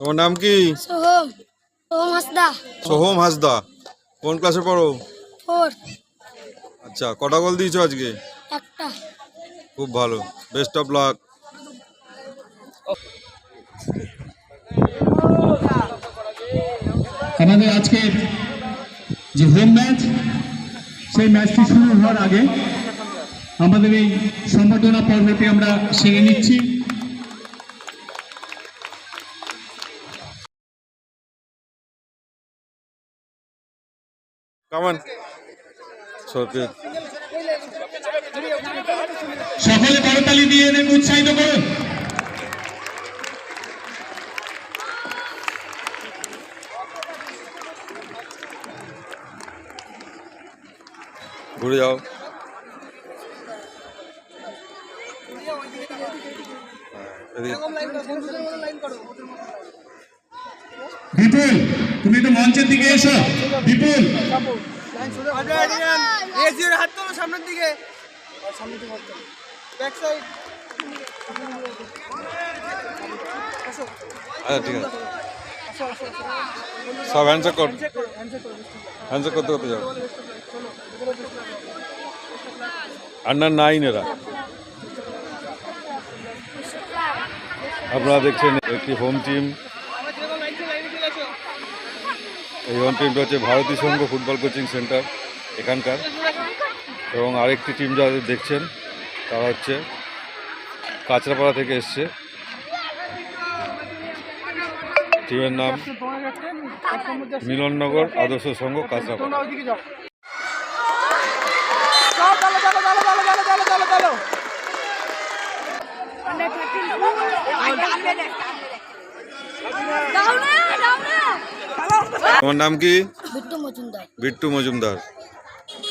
তোমার নাম কি? সোহম সোহম হাসদা। সোহম হাসদা। কোন ক্লাসে পড়ো? ফোর। আচ্ছা কটা গোল দিয়েছ আজকে? একটা। খুব ভালো। বেস্ট অফ লাক আমাদের আজকের যে হোম ম্যাচ সেই ম্যাচটি শুরু হওয়ার আগে আমাদের এই সম্বর্ধনা পর্বটি আমরা সেরে নিচ্ছি। কামান সকলে করতালি দিয়ে এদেরকে উৎসাহিত করুন ঘুরে যাও। হ্যাঁ, এদিকে। বিপুল তুমি একটু মঞ্চের দিকে এসো। বিপুল। হাত তোলো সামনের দিকে। ব্যাক সাইড আচ্ছা ঠিক আছে। সব হ্যান্ডশেক কর। হ্যান্ডশেক করতে করতে যাও। আন্ডার নাইন এরা। আপনারা দেখছেন একটি হোম টিম এই হোম টিমটা হচ্ছে Bharati Sangha football coaching centre এখানকার। এবং আরেকটি টিম যাদের দেখছেন তারা হচ্ছে কাঁচরাপাড়া থেকে এসছে। টিমের নাম মিলননগর আদর্শ সংঘ কাঁচরাপাড়া। তোমার নাম কি? বিট্টু মজুমদার। বিট্টু মজুমদার।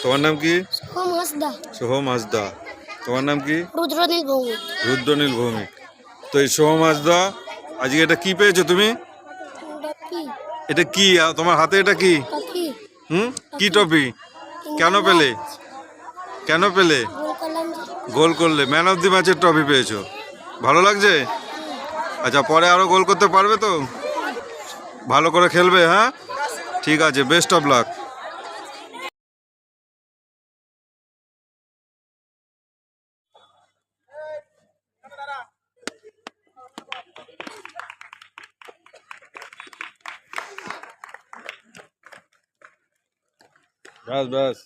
তোমার নাম কি? সোহম হাসদা। সোহম হাসদা। তোমার নাম কি? রুদ্রনীল ভৌমিক। রুদ্রনীল ভৌমিক। তো এই সোহম হাসদা আজকে এটা কি পেয়েছ তুমি? এটা কি? তোমার হাতে এটা কি? হুম? কি টপি কেন পেলে? কেন পেলে? গোল করলে। ম্যান অফ দি ম্যাচের ট্রফি পেয়েছ। ভালো লাগছে? আচ্ছা পরে আরও গোল করতে পারবে তো? ভালো করে খেলবে হ্যাঁ? ठीक है बेस्ट अफ लाख बस बस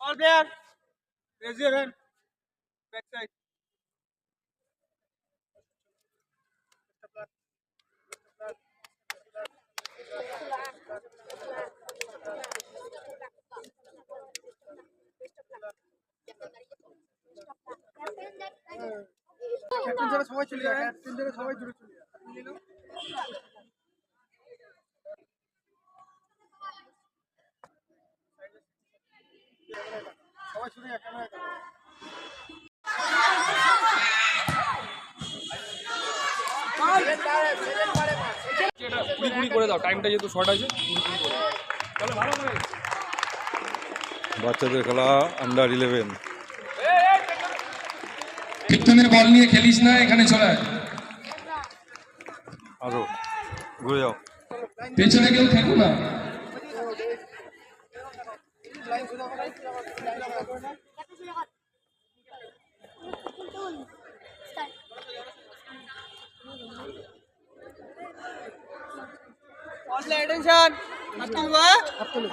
और बैक रेजिडेंट बैक साइड তিনজনে সবাই চলে যাবে তিনজনে সবাই জুড়ে চলে সবাই করে দাও টাইমটা যেহেতু বাচ্চাদের খেলা আন্ডার ইলেভেন কীর্তনের বল নিয়ে খেলিস না এখানে চলে। আরও ঘুরে যাও। পেছনে কেউ থেকো না। অ্যাটেনশন?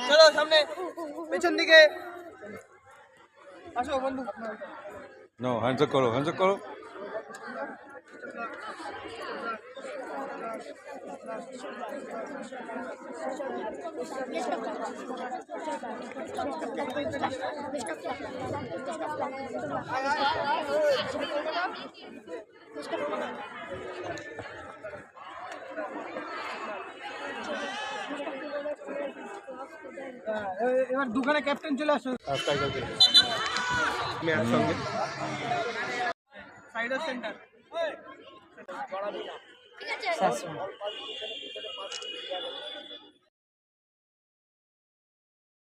চলো সামনে পেছন দিকে আসো বন্ধু নো হ্যান্ডসেক করো হ্যান্ডসেক করো এবার দোকানে ক্যাপ্টেন চলে আসুন। में একসঙ্গে সাইডার সেন্টার ঠিক আছে